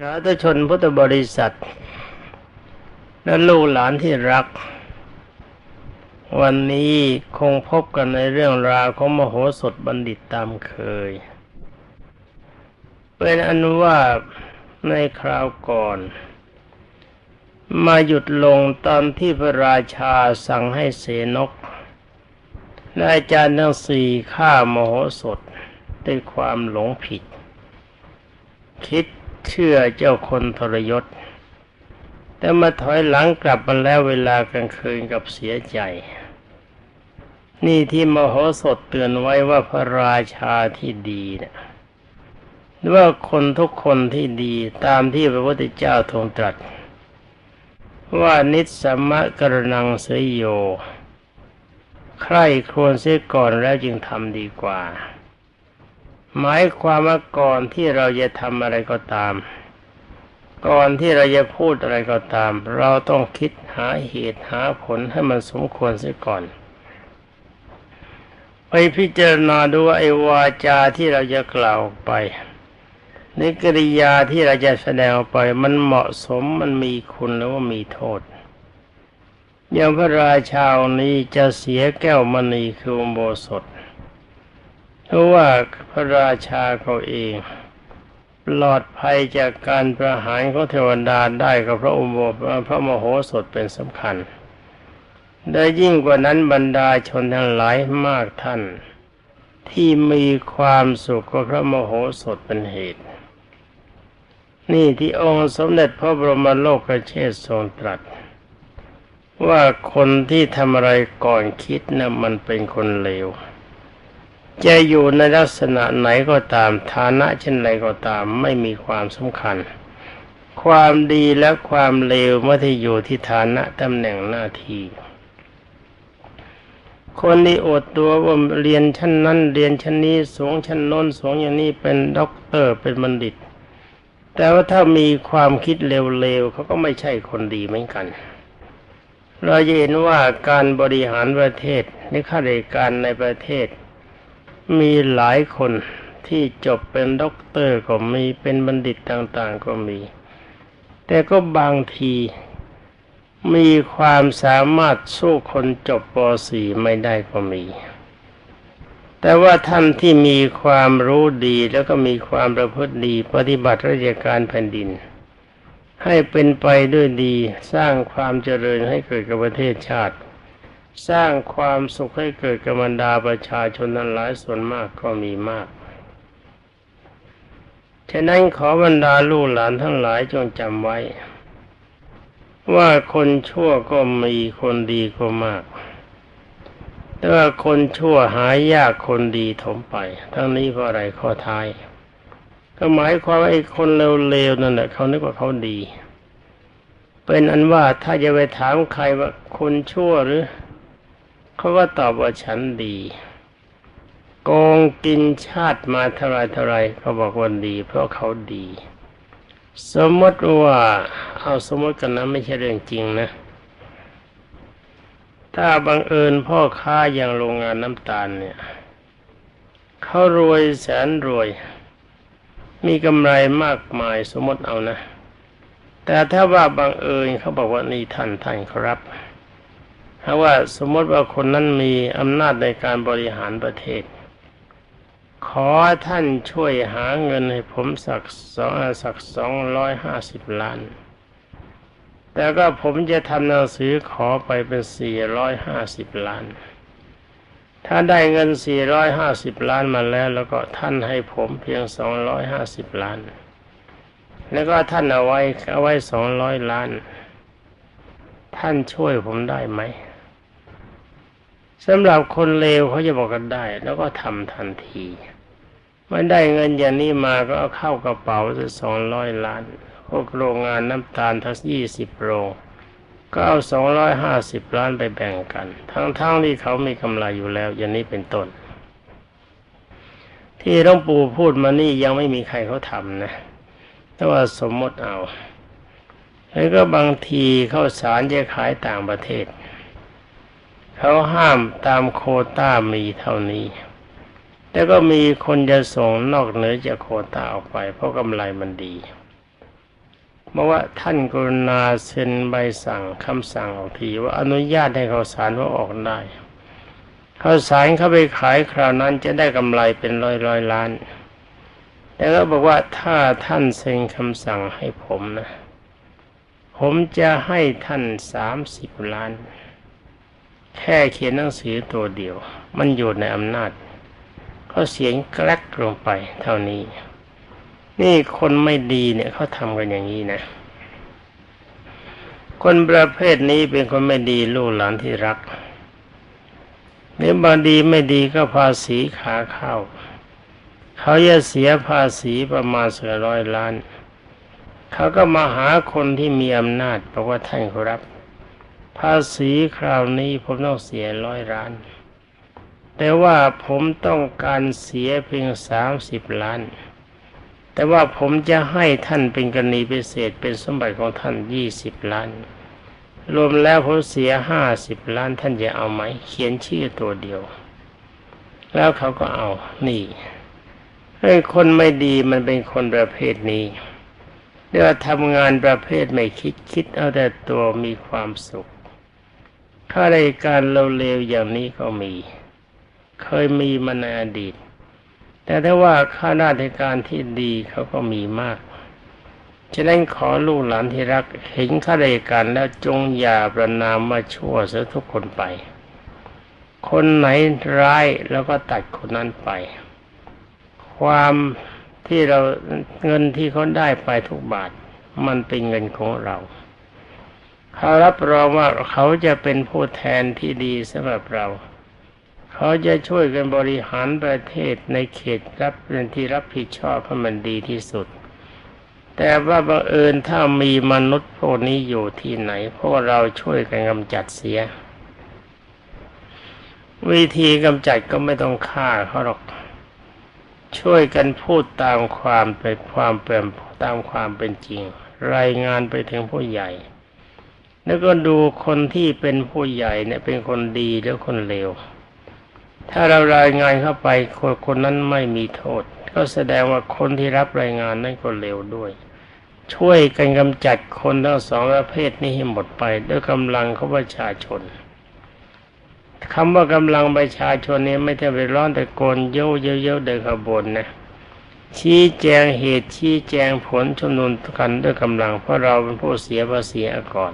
สาธุชนพุทธบริษัท และลูกหลานที่รัก วันนี้คงพบกันในเรื่องราวของมโหสถบัณฑิตตามเคย เป็นอันว่าในคราวก่อน มาหยุดลงตอนที่พระราชาสั่งให้เสนกและอาจารย์ทั้งสี่ฆ่ามโหสถด้วยความหลงผิด คิด เชื่อเจ้าคนทรยศ แต่มาถอยหลังกลับมาแล้วเวลากลางคืนกับเสียใจ นี่ที่มโหสถเตือนไว้ว่าพระราชาที่ดีนะหรือว่าคนทุกคนที่ดีตามที่พระพุทธเจ้าทรงตรัส ว่านิสมะกรนังเสยโย ใครควรเสียก่อนแล้วจึงทำดีกว่า หมายความว่าก่อนที่เราจะทำอะไรก็ตาม ก่อนที่เราจะพูดอะไรก็ตาม เราต้องคิดหาเหตุหาผลให้มันสมควรเสียก่อน ไปพิจารณาดูว่าไอ้วาจาที่เราจะกล่าวไปในกริยาที่เราจะแสดงออกไปมันเหมาะสมมันมีคุณหรือว่ามีโทษอย่างพระราชาค์นี้จะเสียแก้วมณีคืออุโบสถ เพราะว่าพระราชาเขาเองปลอดภัยจากการประหารของเทวดาได้กับพระอุโบพระมโหสถเป็นสำคัญได้ยิ่งกว่านั้นบรรดาชนทั้งหลายมากท่าน ที่มีความสุขกับพระมโหสถเป็นเหตุ นี่ที่องค์สมเด็จพระบรมโลกเชษทรงตรัส ว่าคนที่ทำอะไรก่อนคิดนะ่ะมันเป็นคนเลว จะอยู่ในลักษณะไหนก็ตามฐานะเช่นไรก็ตามไม่มีความสำคัญ ความดีและความเลวไม่ได้อยู่ที่ฐานะตำแหน่งหน้าที่คนที่อดตัวว่าเรียนชั้นนั้นเรียนชั้นนี้สูงชั้นโน้นสูงอย่างนี้เป็นด็อกเตอร์เป็นบัณฑิต แต่ว่าถ้ามีความคิดเร็วๆเขาก็ไม่ใช่คนดีเหมือนกัน เราจะเห็นว่าการบริหารประเทศในข้าราชการในประเทศ มีหลายคนที่จบเป็นด็อกเตอร์ก็มีเป็นบัณฑิตต่างๆก็มี แต่ก็บางทีมีความสามารถสู้คนจบป .4 ไม่ได้ก็มี แต่ว่าท่านที่มีความรู้ดีแล้วก็มีความประพฤติดีปฏิบัติราชการแผ่นดิน ให้เป็นไปด้วยดีสร้างความเจริญให้เกิดกับประเทศชาติ สร้างความสุขให้เกิดกับบรรดาประชาชนนั้นหลายส่วนมากก็มีมาก ฉะนั้นขอบรรดาลูกหลานทั้งหลายจงจำไว้ ว่าคนชั่วก็มีคนดีก็มาก แต่ว่าคนชั่วหายยากคนดีถมไป ทั้งนี้เพราะอะไรข้อท้าย ก็หมายความว่าไอ้คนเลวๆนั่นแหละเขานึกว่าเขาดี เป็นอันว่าถ้าจะไปถามใครว่าคนชั่วหรือ เขาก็ตอบว่าฉันดี โกงกินชาติมาเท่าไรเท่าไรเขาบอกว่าดี เพราะเขาดี สมมติว่า เอาสมมติกันนะไม่ใช่เรื่องจริงนะ ถ้าบังเอิญพ่อค้าอย่างโรงงานน้ำตาลเนี่ยเขารวยแสนรวย มีกำไรมากมายสมมติเอานะ แต่ถ้าว่าบังเอิญเขาบอกว่านี่ท่านท่านครับ ถ้าว่าสมมติว่าคนนั้นมีอำนาจในการบริหารประเทศ ขอท่านช่วยหาเงินให้ผมสักสองสักสองร้อยห้าสิบล้าน แต่ก็ผมจะทำหนังสือขอไปเป็นสี่ร้อยห้าสิบล้าน ถ้าได้เงินสี่ร้อยห้าสิบล้านมาแล้ว แล้วก็ท่านให้ผมเพียงสองร้อยห้าสิบล้าน แล้วก็ท่านเอาไว้เอาไว้สองร้อยล้าน ท่านช่วยผมได้ไหม สำหรับคนเลวเขาจะบอกกันได้ แล้วก็ทำทันทีมันได้เงินอย่างนี้มาก็เอาเข้ากระเป๋าจะสองร้อยล้าน พวกโรงงานน้ำตาลทั้งยี่สิบโรงก็เอาสองร้อยห้าสิบล้านไปแบ่งกัน ทั้งๆทที่เขามีกำไรอยู่แล้ว อย่างนี้เป็นต้น ที่หลวงปู่พูดมานี่ยังไม่มีใครเขาทำนะ แต่ว่าสมมติเอา แล้วก็บางทีเข้าสารจะขายต่างประเทศ เขาห้ามตามโคต้ามีเท่านี้ แต่ก็มีคนจะส่งนอกเหนือจากโคต้าออกไป เพราะกำไรมันดีบอกว่าท่านกรุณาเซ็นใบสั่งคำสั่งออกทีว่าอนุญาตให้เขาสารว่าออกได้เขาสารเขาไปขายคราวนั้นจะได้กำไรเป็นร้อยร้อยล้าน แต่ก็บอกว่าถ้าท่านเซ็นคำสั่งให้ผมนะ ผมจะให้ท่านสามสิบล้าน แค่เขียนหนังสือตัวเดียว มันอยู่ในอำนาจเขาเสียงแกลกลงไปเท่านี้ นี่คนไม่ดีเนี่ยเขาทำกันอย่างนี้นะ คนประเภทนี้เป็นคนไม่ดีลูกหลานที่รักเนี่ยบางดีไม่ดีก็ภาษีขาเข้า เขาจะเสียภาษีประมาณเสือร้อยล้าน เขาก็มาหาคนที่มีอำนาจบอกว่าท่านครับ ภาษีคราวนี้ผมต้องเสียร้อยล้าน แต่ว่าผมต้องการเสียเพียงสามสิบล้าน แต่ว่าผมจะให้ท่านเป็นกรณีพิเศษเป็นสมบัติของท่านยี่สิบล้าน รวมแล้วผมเสียห้าสิบล้านท่านจะเอาไหม เขียนชื่อตัวเดียว แล้วเขาก็เอา นี่ไอ้คนไม่ดีมันเป็นคนประเภทนี้เรียกว่าทำงานประเภทไม่คิดคิดเอาแต่ตัวมีความสุข ข้าราชการเราเลวอย่างนี้ก็มี เคยมีมาในอดีต แต่ถ้าว่าข้าราชการที่ดีเขาก็มีมากฉะนั้นขอลูกหลานที่รักเห็นข้าราชการแล้วจงอย่าประนามมาชั่วเสียทุกคนไป คนไหนร้ายแล้วก็ตัดคนนั้นไป ความที่เราเงินที่เขาได้ไปทุกบาท มันเป็นเงินของเรา เขารับรองว่าเขาจะเป็นผู้แทนที่ดีสำหรับเรา เขาจะช่วยกันบริหารประเทศในเขตรับเป็นที่รับผิดชอบให้มันดีที่สุด แต่ว่าบังเอิญถ้ามีมนุษย์พวกนี้อยู่ที่ไหนพวกเราช่วยกันกำจัดเสีย วิธีกำจัดก็ไม่ต้องฆ่าเขาหรอกช่วยกันพูดตามความเป็นความเป็นตามความเป็นจริง รายงานไปถึงผู้ใหญ่ แล้วก็ดูคนที่เป็นผู้ใหญ่เนี่ยเป็นคนดีหรือคนเลว ถ้าเรารายงานเข้าไปคนคนนั้นไม่มีโทษ ก็แสดงว่าคนที่รับรายงานนั่นก็เร็วด้วย ช่วยกันกำจัดคนทั้งสองประเภทนี้ให้หมดไปด้วยกำลังของประชาชนคำว่ากำลังประชาชนนี้ไม่ใช่ไปร้อนแต่โกนเย้ยเย้ยเดินขบวนนะชี้แจงเหตุชี้แจงผลชุมนุมกันด้วยกำลังเพราะเราเป็นผู้เสียภาษีก่อน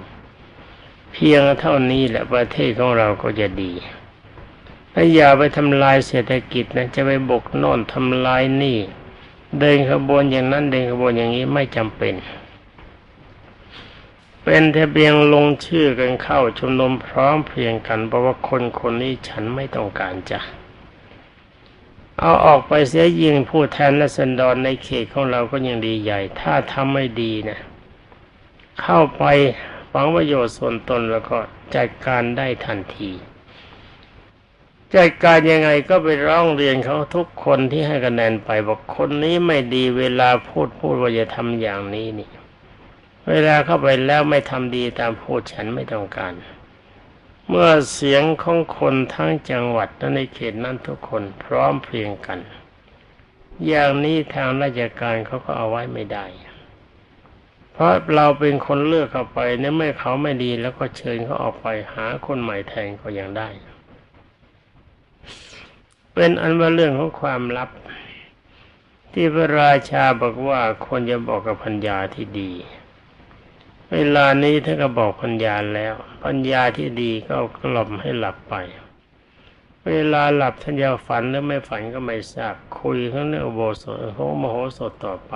เพียงเท่านี้แหละประเทศของเราก็จะดีถ้าอย่าไปทำลายเศรษฐกิจนะจะไปบกโน่นทำลายนี่ เดินขบวนอย่างนั้นเดินขบวนอย่างนี้ไม่จำเป็น เป็นแต่เพียงลงชื่อกันเข้าชุมนุมพร้อมเพียงกันเพราะว่าคนคนนี้ฉันไม่ต้องการจะเอาออกไปเสียยิงผู้แทนและสันดรในเขตของเราก็ยังดีใหญ่ ถ้าทำไม่ดีนะ เข้าไป ฝังประโยชน์ส่วนตนแล้วก็จัดการได้ทันที จัดการยังไงก็ไปร้องเรียนเขาทุกคนที่ให้คะแนนไปบอกคนนี้ไม่ดีเวลาพูดพูดว่าจะทำอย่างนี้นี่ เวลาเข้าไปแล้วไม่ทำดีตามพูดฉันไม่ต้องการ เมื่อเสียงของคนทั้งจังหวัดและในเขตนั้นทุกคนพร้อมเพรียงกัน อย่างนี้ทางราชการเขาก็เอาไว้ไม่ได้ เพราะเราเป็นคนเลือกเข้าไปเนี่ยเมื่อเขาไม่ดีแล้วก็เชิญเขาออกไปหาคนใหม่แทนก็ยังได้ เป็นอันว่าเรื่องของความลับ ที่พระราชาบอกว่าควรจะบอกกับพัญญาที่ดี เวลานี้ท่านก็บอกพัญญาแล้วพัญญาที่ดีก็กล่อมให้หลับไปเวลาหลับท่านจะฝันหรือไม่ฝันก็ไม่ทราบคุยข้างเรื่องโบสถของมโหสถต่อไป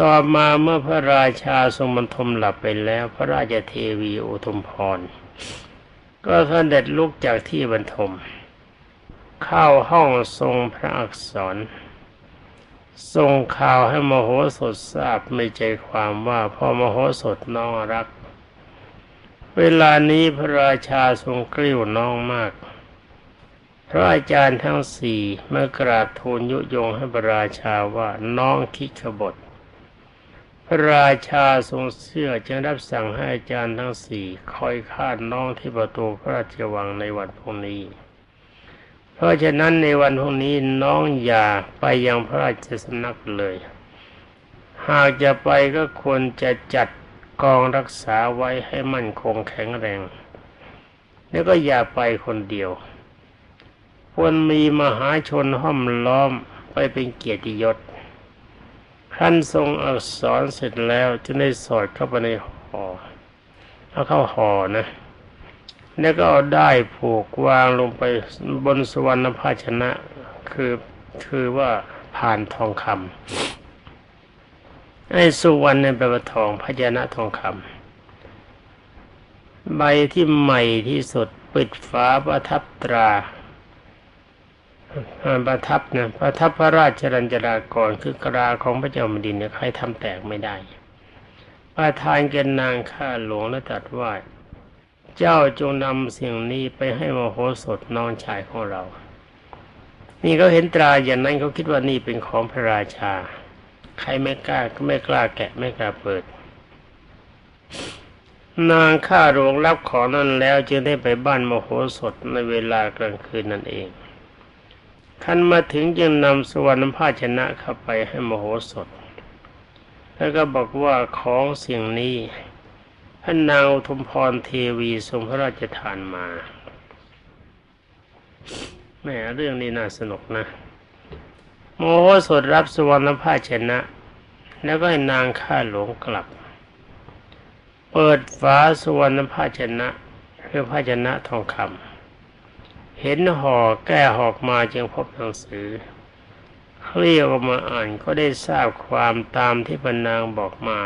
ต่อมาเมื่อพระราชาทรงบรรทมหลับไปแล้วพระราชเทวีอุทมพร ก็เสด็จลุกจากที่บรรทม เข้าห้องทรงพระอักษร ทรงข่าวให้มโหสถทราบไม่ใจความว่าพ่อมโหสถน้องรัก เวลานี้พระราชาทรงกริ้วน้องมาก พระอาจารย์ทั้งสี่เมื่อกราบทูลยุยงให้พระราชาว่าน้องคิดขบฏ พระราชาทรงเชื่อจึงรับสั่งให้อาจารย์ทั้งสี่คอยคาดน้องที่ประตูพระราชวังในวันพรุ่งนี้ เพราะฉะนั้นในวันพรุ่งนี้น้องอย่าไปยังพระราชสำนักเลย หากจะไปก็ควรจะจัดกองรักษาไว้ให้มั่นคงแข็งแรง แล้วก็อย่าไปคนเดียว ควรมีมหาชนห้อมล้อมไปเป็นเกียรติยศ ขั้นทรงอักษรเสร็จแล้วจึงได้สอดเข้าไปในห่อเอาเข้าห่อนะ แล้วก็เอาได้ผูกวางลงไปบนสวรรณภาชนะ คือคือว่าผ่านทองคำไอ้สุวรรณเนี่ยแปลว่าทองพญานะทองคำใบที่ใหม่ที่สุดปิดฝาประทับตรา ประทับนะประทับพระราชรัญจรากรคือกราของพระเจ้าแผ่นดินเนี่ยใครทำแตกไม่ได้ ประทานแกนางข้าหลวงและตรัสว่า เจ้าจงนำสิ่งนี้ไปให้มโหสถน้องชายของเรา นี่เขาเห็นตราอย่างนั้นเขาคิดว่านี่เป็นของพระราชา ใครไม่กล้าก็ไม่กล้าแกะไม่กล้าเปิด นางข้าหลวงรับของนั้นแล้วจึงได้ไปบ้านมโหสถในเวลากลางคืนนั่นเอง ขันมาถึงจึงนำสวรรณภาชนะเข้าไปให้มโหสถ แล้วก็บอกว่าของสิ่งนี้พระนางทุมพรเทวีทรงพระราชทานมาแม่เรื่องนี้น่าสนุกนะ โมโหสถรับสวรรณภาชนะ แล้วก็ให้นางข้าหลวงกลับ เปิดฝาสวรรณภาชนะคือภาชนะทองคำ เห็นห่อแก้หอกมาจึงพบหนังสือเคลี่ยวมาอ่านก็ได้ทราบความตามที่พนางบอกมา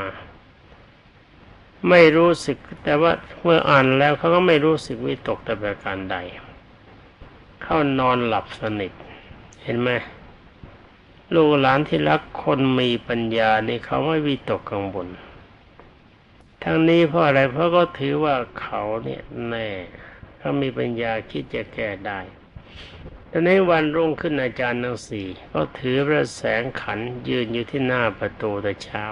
ไม่รู้สึกแต่ว่าเมื่ออ่านแล้วเขาก็ไม่รู้สึกวิตกแต่ประการใด เข้านอนหลับสนิท เห็นไหมลูกหลานที่รักคนมีปัญญานี่เขาไม่วิตกกังวลทั้งนี้เพราะอะไรเพราะก็ถือว่าเขาเนี่ยแน่ เขามีปัญญาคิดจะแก้ได้ตอนนี้วันรุ่งขึ้นอาจารย์ทั้งสี่ก็ถือพระแสงขันยืนอยู่ที่หน้าประตูแต่เช้า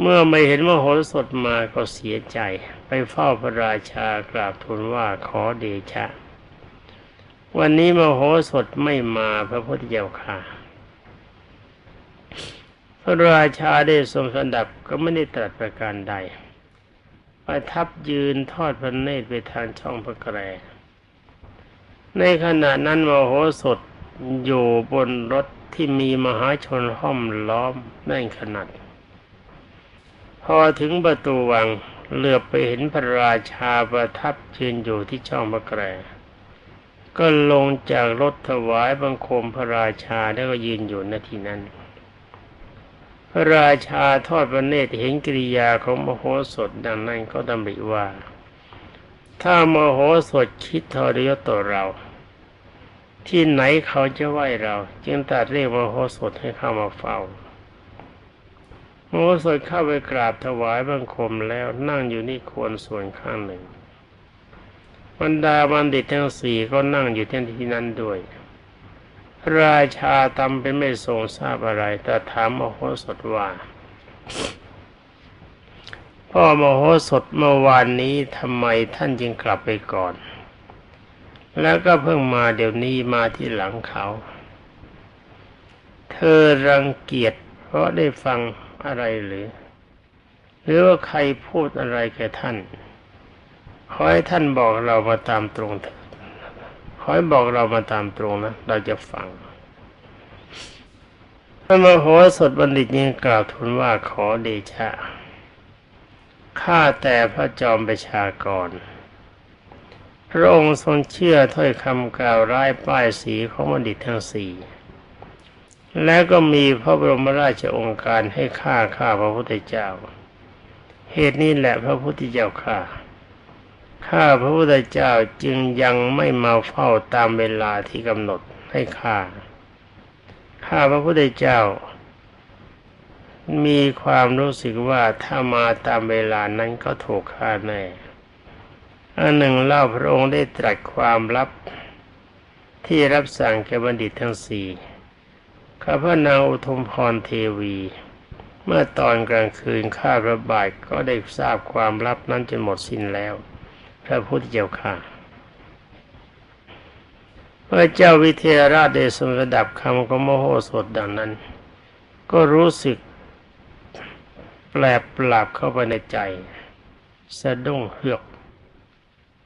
เมื่อไม่เห็นว่าโหสถมาก็เสียใจ ไปเฝ้าพระราชากราบทูลว่าขอเดชะ วันนี้มโหสถไม่มาพระพุทธเจ้าค่ะ พระราชาได้ทรงสันดับก็ไม่ได้ตรัสประการใด ประทับยืนทอดพระเนตรไปทางช่องพระแกรในขณะนั้นมโหสถอยู่บนรถที่มีมหาชนห้อมล้อมแน่นขนาดพอถึงประตูวังเหลือบไปเห็นพระราชาประทับยืนอยู่ที่ช่องพระแกรก็ลงจากรถถวายบังคมพระราชาแล้วก็ยืนอยู่ณที่นั้น พระราชาทอดพระเนตรเห็นกิริยาของมโหสถดังนั้นก็ดำริว่า ถ้ามโหสถคิดทรยศต่อเรา ที่ไหนเขาจะไหวเรา จึงตัดเรียกมโหสถให้เข้ามาเฝ้ามโหสถเข้าไปกราบถวายบังคมแล้วนั่งอยู่นี่ควรส่วนข้างหนึ่งบรรดาบัณฑิตทั้งสี่ก็นั่งอยู่ที่นั้นด้วย ราชาทำเป็นไม่ทรงทราบอะไร แต่ถามมโหสถว่า พ่อมโหสถเมื่อวานนี้ทำไมท่านจึงกลับไปก่อน แล้วก็เพิ่งมาเดี๋ยวนี้มาที่หลังเขา เธอรังเกียจเพราะได้ฟังอะไรหรือ หรือว่าใครพูดอะไรแก่ท่าน ขอให้ท่านบอกเรามาตามตรงเถิด ขอให้บอกเรามาตามตรงนะ เราจะฟังพระมโหสถบัณฑิตยังกล่าวทูลว่าขอเดชะ ข้าแต่พระจอมประชากร พระองค์ทรงเชื่อถ้อยคำกล่าวร้ายป้ายสีของบัณฑิตทั้งสี่แล้วก็มีพระบรมราชองค์การให้ข้าข้าพระพุทธเจ้า เหตุนี้แหละพระพุทธเจ้าข้า ข้าพระพุทธเจ้าจึงยังไม่มาเฝ้าตามเวลาที่กำหนดให้ข้า ข้าพระพุทธเจ้า มีความรู้สึกว่าถ้ามาตามเวลานั้นก็ถูกฆ่าแน่ อันหนึ่งเล่าพระองค์ได้ตรัสความลับ ที่รับสั่งแก่บัณฑิตทั้งสี่ข้าพระนางอุทุมพรเทวี เมื่อตอนกลางคืนข้าพระบาทก็ได้ทราบความลับนั้นจนหมดสิ้นแล้ว พระพุทธเจ้าค่ะพระเจ้าวิเทหราชได้ทรงระดับคำของโมโหสถดังนั้น ก็รู้สึกแปลบปรับเข้าไปในใจ สะดุ้งเฮือก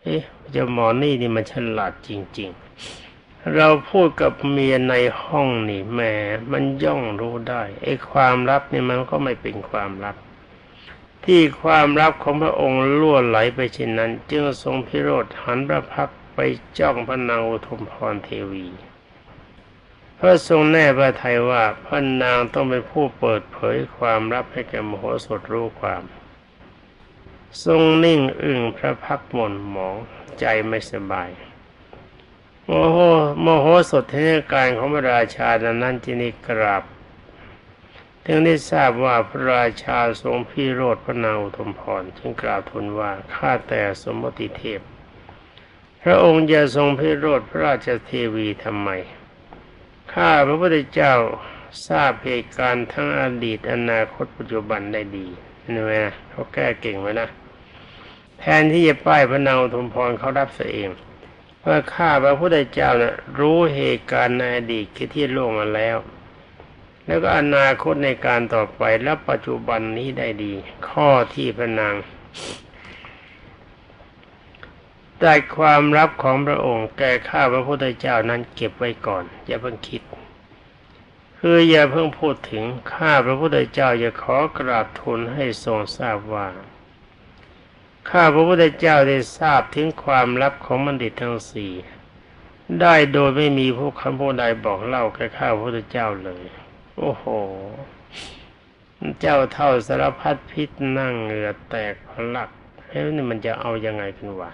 เอ๊ะเจ้าหมอนี่นี่มันฉลาดจริง ๆ เราพูดกับเมียในห้องนี่แหมมันย่องรู้ได้ไอ้ความลับนี่มันก็ไม่เป็นความลับ ที่ความลับของพระองค์ล่วไหลไปเช่นนั้น จึงทรงพิโรธหันพระพักไปจ้องพระนางอุทุมพรเทวี พระทรงแน่พระทัยว่าพระนางต้องเป็นผู้เปิดเผยความลับให้แก่มโหสถรู้ความ ทรงนิ่งอึ้งพระพักหม่นหมองใจไม่สบายโมโหโมโหสดเทศการของพระราชานั้นจินิกราบ ถึงได้ทราบว่าพระราชาทรงพิโรธพระนางอุทมพรจึงกล่าวทูลว่าข้าแต่สมมติเทพ พระองค์จะทรงพิโรธพระราชเทวีทำไมข้าพระพุทธเจ้าทราบเหตุการณ์ทั้งอดีตอนาคตปัจจุบันได้ดีเห็นไหมนะเขาแก้เก่งไว้นะแทนที่จะป้ายพระนางอุทมพรเขารับเสียเองว่าข้าพระพุทธเจ้านะ่ะรู้เหตุการณ์ในอดีตที่ล่วงมาแล้ว แล้วก็อนาคตในการต่อไปและปัจจุบันนี้ได้ดี ข้อที่พระนางได้ความรับของพระองค์แก่ข้าพระพุทธเจ้านั้นเก็บไว้ก่อน อย่าเพิ่งคิด คืออย่าเพิ่งพูดถึงข้าพระพุทธเจ้าจะขอกราบทูลให้ทรงทราบว่าข้าพระพุทธเจ้าได้ทราบถึงความลับของบัณฑิตทั้งสี่ได้โดยไม่มีผู้คำผู้ใดบอกเล่าแก่ข้าพระพุทธเจ้าเลย โอ้โห เจ้าเท่าสารพัดพิษนั่งเหงื่อแตกพลักเฮ้ยนี่มันจะเอายังไงกันวะ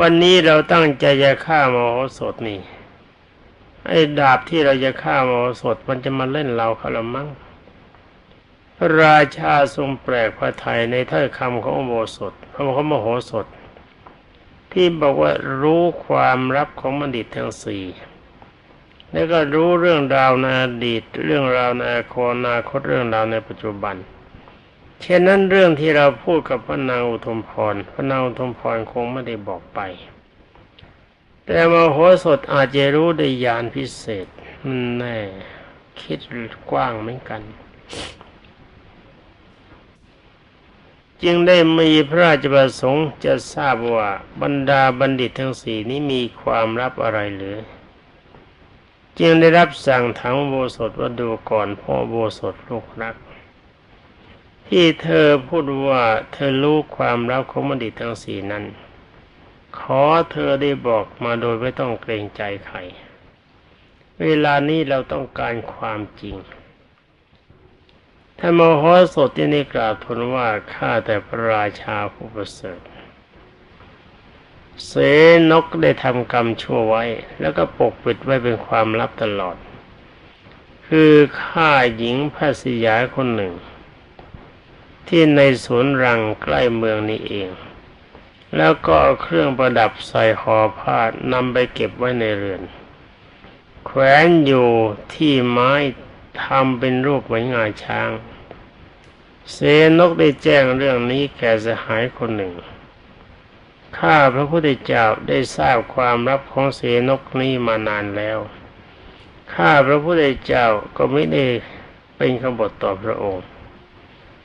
วันนี้เราตั้งใจจะฆ่ามโหสถนี่ไอ้ดาบที่เราจะฆ่ามโหสถมันจะมาเล่นเราเขาละมั้งพระราชาทรงแปลกพระไทยในถ้อยคำของโมสถพระของมโหสถ ที่บอกว่ารู้ความลับของบัณฑิตทั้งสี่ แล้วก็รู้เรื่องราวในอดีต เรื่องราวในอนาคตเรื่องราวในปัจจุบัน เช่นนั้นเรื่องที่เราพูดกับพระนางอุทุมพรพระนางอุทุมพรคงไม่ได้บอกไป แต่มโหสถอาจจะรู้ได้ยานพิเศษมันแน่คิดกว้างเหมือนกัน จึงได้มีพระราชประสงค์จะทราบว่าบรรดาบัณฑิตทั้งสี่นี้มีความรับอะไรหรือ จึงได้รับสั่งถังโบสถว่าดูก่อนพ่อโบสถลูกรัก ที่เธอพูดว่าเธอรู้ความลับของบัณฑิตทั้งสี่นั้น ขอเธอได้บอกมาโดยไม่ต้องเกรงใจใคร เวลานี้เราต้องการความจริงถ้านมโหสถที่นี่กล่าวทูลว่าข้าแต่พระราชาผู้ประเสริฐ เสนกได้ทำกรรมชั่วไว้ แล้วก็ปกปิดไว้เป็นความลับตลอด คือฆ่าหญิงพระสยาคนหนึ่ง ที่ในสวนรังใกล้เมืองนี้เอง แล้วก็เครื่องประดับใส่ห่อผ้านำไปเก็บไว้ในเรือน แขวนอยู่ที่ไม้ทำเป็นรูปเหมือนงาช้าง เสนกได้แจ้งเรื่องนี้แก่สหายคนหนึ่ง ข้าพระพุทธเจ้าได้ทราบความลับของเสนกนี้มานานแล้ว ข้าพระพุทธเจ้าก็ไม่ได้เป็นขบฏต่อพระองค์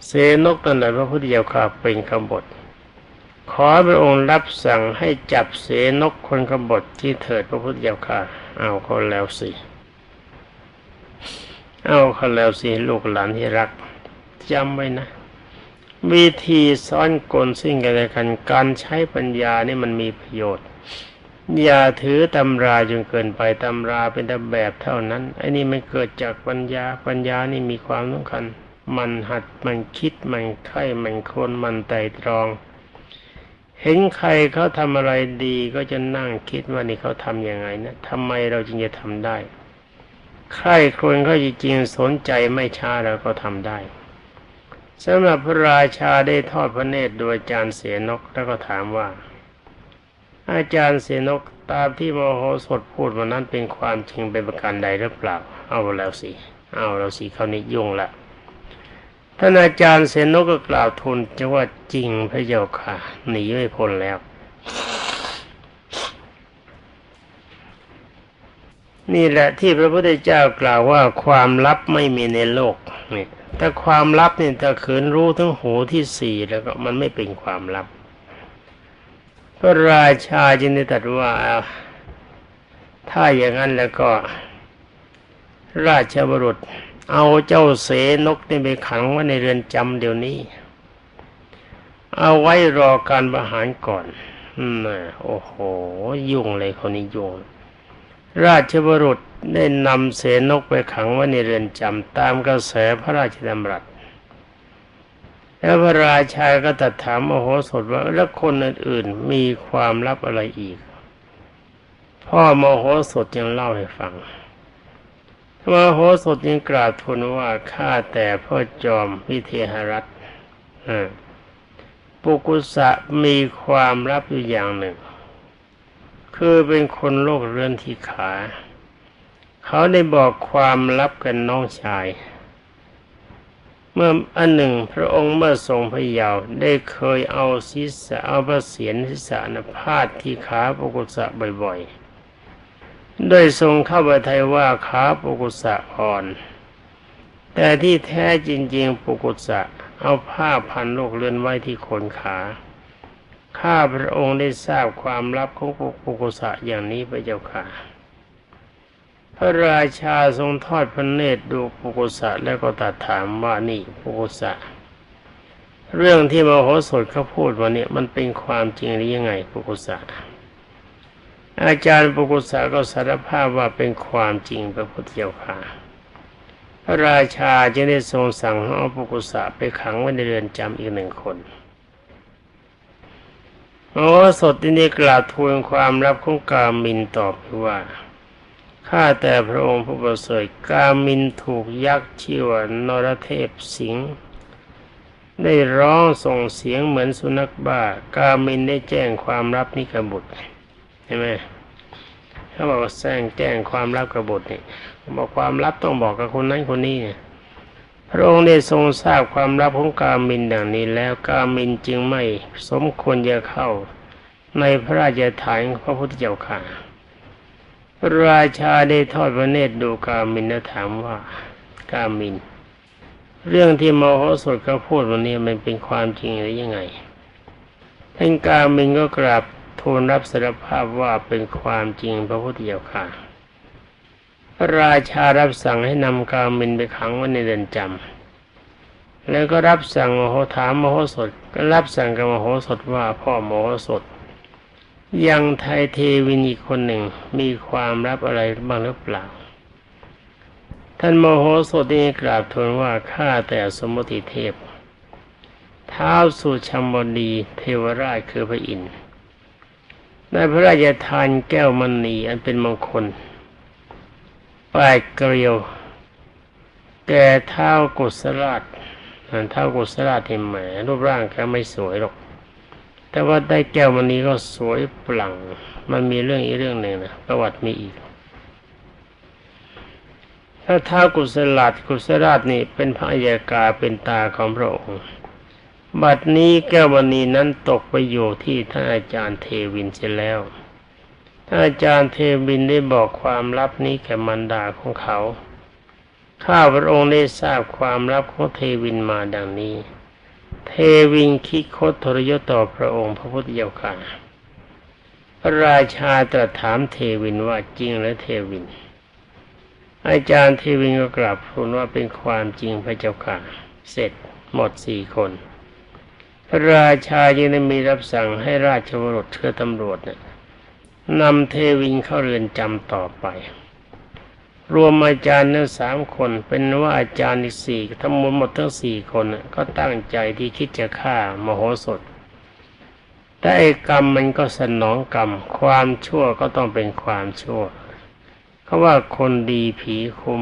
เสนกตันใดพระพุทธเจ้าข้าเป็นขบฏ ขอพระองค์รับสั่งให้จับเสนกคนขบฏที่เถิดพระพุทธเจ้าข้าเอาเขาแล้วสิ เอาเขาแล้วสิลูกหลานที่รักจำไว้นะ วิธีซ้อนกลสิ่งกันและกันการใช้ปัญญานี่มันมีประโยชน์ อย่าถือตำราจนเกินไปตำราเป็นแต่แบบเท่านั้นไอ้นี่มันเกิดจากปัญญาปัญญานี่มีความสำคัญ มันหัดมันคิดมันไข่มันคนมันไต่ตรอง เห็นใครเขาทำอะไรดีก็จะนั่งคิดว่านี่เขาทำยังไงนะทำไมเราจึงจะทำได้ ใครคนเขาจริงๆสนใจไม่ช้าเราก็ทำได้ สำหรับพระราชาได้ทอดพระเนตรโดยอาจารย์เสนกแล้วก็ถามว่า อาจารย์เสนกตามที่มโหสถพูดวันนั้นเป็นความจริงเป็นประการใดหรือเปล่า เอาแล้วสิ เอาแล้วสิเขานี้ยุ่งละท่านอาจารย์เสนกก็กล่าวทูลจะว่าจริงพระเจ้าค่ะหนีไม่พ้นแล้วนนี่แหละที่พระพุทธเจ้ากล่าวว่าความลับไม่มีในโลกนี่ แต่ความลับเนี่ถ้าขืนรู้ทั้งหูที่สี่แล้วก็มันไม่เป็นความลับ พระราชาจึงได้ตรัสว่า ถ้าอย่างนั้นแล้วก็ ราชบุรุษ เอาเจ้าเสนกนี่ไปขังไว้ในเรือนจำเดี๋ยวนี้ เอาไว้รอการประหารก่อน อืมโอ้โห ยุ่งเลยคนนี้ยุ่งราชบุรุษ ได้นำเสนกไปขังไว้ในเรือนจำตามกระแสพระราชดำรัสแล้วพระราชาก็ตัดถามโมโหสถว่าแล้วคนอื่นๆมีความลับอะไรอีก พ่อโมโหสถยังเล่าให้ฟังโมโหสถยังกราบทูลว่าข้าแต่พ่อจอมวิเทหรัตน์ปุกุสะมีความลับอยู่อย่างหนึ่ง คือเป็นคนโลกเรื้อนที่ขา เขาได้บอกความลับกันน้องชาย เมื่ออันหนึ่งพระองค์เมื่อทรงพระเยาว์ได้เคยเอาศีรษะเอาพระเศียรศีรษะนพาดที่ขาปกุสะบ่อยๆโดยทรงเข้าไปไทยว่าขาปกุสะอ่อน แต่ที่แท้จริง ๆปกุสะเอาผ้าพันโลกเรือนไว้ที่โคนขาข้าพระองค์ได้ทราบความลับของปุกุสะอย่างนี้พระเจ้าค่ะ พระราชาทรงทอดพระเนตรดูปุกุสะแล้วก็ตรัสถามว่านี่ปุกุสะเรื่องที่มโหสถเขาพูดวันนี้มันเป็นความจริงหรือยังไงปุกุสะอาจารย์ปุกุสะก็สารภาพว่าเป็นความจริงพระพุทธเจ้าค่ะพระราชาจึงได้ทรงสั่งให้อาปุกุสะไปขังไว้ในเรือนจำอีกหนึ่งคนโอ้สดที่นี้กล่าวทูลความรับของกามินตอบว่า ข้าแต่พระองค์ผู้ประเสริฐกามินถูกยักษ์ชื่อว่านรเทพสิงห์ได้ร้องส่งเสียงเหมือนสุนัขบ้า กามินได้แจ้งความลับนี้กับบุตรใช่ไหมเขาบอกว่าแจ้งแจ้งความลับกบบุตรนี่บอกความลับต้องบอกกับคนนั้นคนนี้พระองค์ได้ทรงทราบความลับของกามินดังนี้แล้วกามินจึงไม่สมควรจะเข้าในพระราชฐานพระพุทธเจ้าค่ะ ราชาได้ทอดพระเนตรดูกามินและถามว่ากามิน เรื่องที่มโหสถเขาพูดวันนี้มันเป็นความจริงหรือยังไงท่านกามินก็กราบทูลรับสารภาพว่าเป็นความจริงพระพุทธเจ้าค่ะ พระราชารับสั่งให้นำกามินไปขังไว้ในเรือนจำแล้วก็รับสั่งมโหถามมโหสถก็รับสั่งกับมโหสถว่าพ่อมโหสถ ยังไทยเทวินอีกคนหนึ่งมีความรับอะไรบ้างหรือเปล่า ท่านโมโหสถนี้กราบทูลว่าข้าแต่สมุติเทพเท้าสุชัมบดีเทวราชคือพระอินทร์ในพระราชทานแก้วมณีอันเป็นมงคลปลายเกลียว แก่เท้ากุศลาดเท้ากุศลาดที่แหมรูปร่างแกไม่สวยหรอก แต่ว่าได้แก้วมันนี้ก็สวยปลั่ง มันมีเรื่องอีกเรื่องหนึ่งนะประวัติมีอีก ถ้าท้ากุศลาดกุศลาดนี่เป็นพระอัยกาเป็นตาของพระองค์บัดนี้แก้วมณีนั้นตกไปอยู่ที่ท่านอาจารย์เทวินเสียแล้วถ้านอาจารย์เทวินได้บอกความลับนี้แก่มันดาของเขา ข้าพระองค์ได้ทราบความลับของเทวินมาดังนี้ เทวินคิดคดทรยศต่อพระองค์พระพุทธเจ้าค่ะพระราชาตรัสถามเทวินว่าจริงหรือเทวิน อาจารย์เทวินก็กลับทูลว่าเป็นความจริงพระเจ้าค่ะ เสร็จหมดสี่คน พระราชายังได้มีรับสั่งให้ราชบุรุษเชื่อตำรวจเนี่ยนำเทวินเข้าเรือนจำต่อไป รวมอาจารย์ทั้งสามคน เป็นว่าอาจารย์อีกสี่ทั้งหมดหมดทั้งสี่คนก็ตั้งใจที่คิดจะฆ่ามโหสถ แต่ไอ้กรรมมันก็สนองกรรม ความชั่วก็ต้องเป็นความชั่วเขาว่าคนดีผีคุม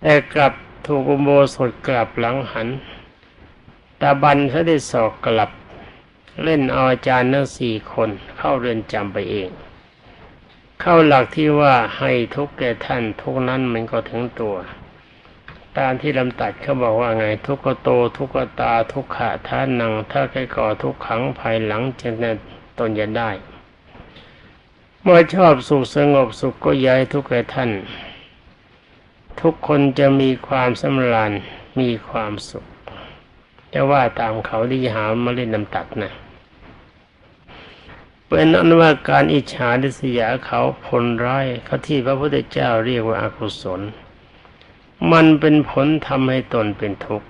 แต่กลับถูกอุโบสถกลับหลังหันตาบันเขาได้สอกกลับ เล่นเอาอาจารย์ทั้งสี่คนเข้าเรือนจำไปเอง เข้าหลักที่ว่าให้ทุกแก่ท่านทุกนั้นมันก็ถึงตัว ตามที่ลำตัดเขาบอกว่าไงทุกขโตทุกขตาทุกขะท่านัง ถ้าใครก่อทุกขังภายหลังจะนตนจะได้ เมื่อชอบสุขสงบสุขก็ย้ายทุกแก่ท่าน ทุกคนจะมีความสำราญมีความสุขจะว่าตามเขาที่หามาเล่นน้ำตัดนะ เป็นอันว่าการอิจฉาดิษยาเขาผลร้ายเขาที่พระพุทธเจ้าเรียกว่าอากุศล มันเป็นผลทำให้ตนเป็นทุกข์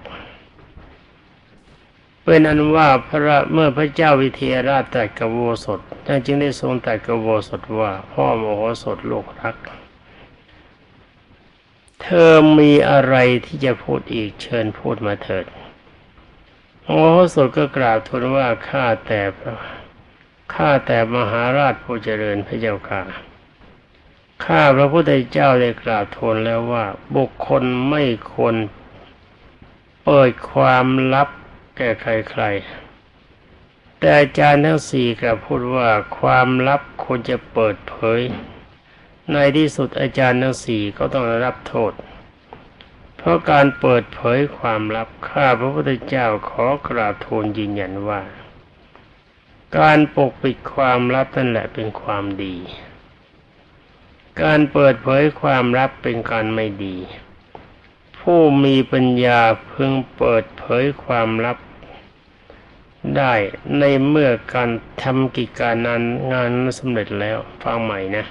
เป็นอันว่าพระเมื่อพระเจ้าวิเทหราชตรัสกับโวสถท่านจึงได้ทรงตรัสกับโวสถว่า พ่อโมโหสถโลกรัก เธอมีอะไรที่จะพูดอีกเชิญพูดมาเถิดโมโหสถก็กราบทูลว่าข้าแต่พระ ข้าแต่มหาราชผู้เจริญพระเจ้าค่ะข้าพระพุทธเจ้าได้กราบทูลแล้วว่า บุคคลไม่ควรเปิดความลับแก่ใครๆ แต่อาจารย์ทั้งสี่กลับพูดว่าความลับควรจะเปิดเผย ในที่สุดอาจารย์ทั้งสี่ก็ต้องรับโทษ เพราะการเปิดเผยความลับข้าพระพุทธเจ้าขอกราบทูลยืนยันว่า การปกปิดความลับนั่นแหละเป็นความดี การเปิดเผยความลับเป็นการไม่ดี ผู้มีปัญญาพึงเปิดเผยความลับ ได้ในเมื่อการทำกิจการนั้นงานสำเร็จแล้วฟังใหม่นะ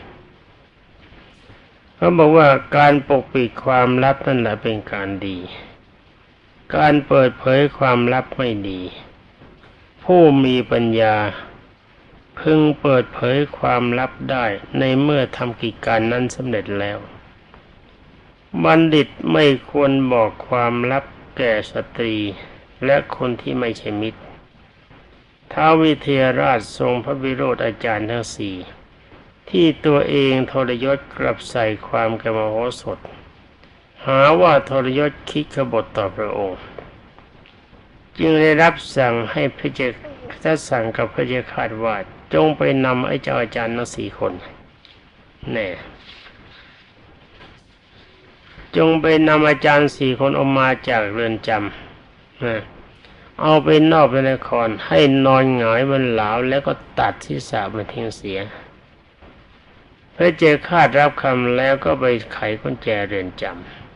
เขาบอกว่าการปกปิดความลับนั่นแหละเป็นการดี การเปิดเผยความลับไม่ดี ผู้มีปัญญา พึงเปิดเผยความลับได้ในเมื่อทำกิจการนั้นสำเร็จแล้ว บัณฑิตไม่ควรบอกความลับแก่สตรีและคนที่ไม่ใช่มิตรท้าวิเทหราชทรงพระวิโรธอาจารย์ทั้งสี่ที่ตัวเองทรยศกลับใส่ความแกมโหสถ หาว่าทรยศคิดขบฏต่อพระองค์ จึงได้รับสั่งให้พระเจ้าถ้าสั่งกับพระเจ้าคาดว่าจงไปนำไอ้เจ้าอาจารย์ทั้งสี่คนแน่จงไปนำอาจารย์สี่คนออกมาจากเรือนจำนะเอาไปนอกพระนครให้นอนหงายบนหลาวแล้วก็ตัดศีรษะมันทิ้งเสีย พระเจ้าคาดรับคำแล้วก็ไปไขกุญแจเรือนจำ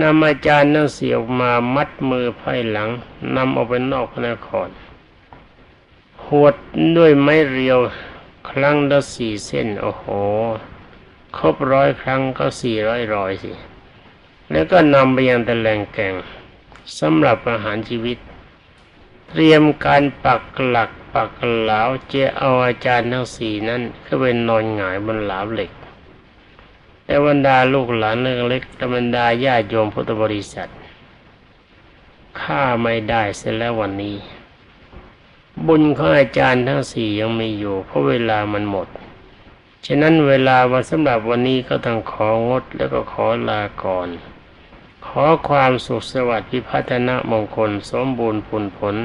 นำอาจารย์นั่งเสียออกมามัดมือไพ่หลังนำออกไปนอกพระนครหวดด้วยไม้เรียวครั้งละสี่เส้น โอ้โห ครบร้อยครั้งก็สี่ร้อยรอยสิ แล้วก็นำไปยังตะแลงแกงสำหรับอาหารชีวิต เตรียมการปักหลักปักเหลาเจเอาอาจารย์ทั้งสี่นั้นก็เป็นนอนหงายบนหลาเหล็ก แต่บรรดาลูกหลานเรื่องเล็กแต่บรรดาญาโยมพุทธบริษัทข้าไม่ได้เสร็จแล้ววันนี้ บุญของอาจารย์ทั้งสี่ยังไม่อยู่เพราะเวลามันหมด ฉะนั้นเวลาวันสำหรับวันนี้ก็ต้องของดแล้วก็ขอลาก่อน ขอความสุขสวัสดิ์พิพัฒนมงคลสมบูรณ์ผลผล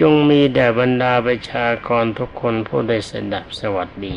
จงมีแด่บรรดาประชากรทุกคนผู้ได้สดับสวัสดี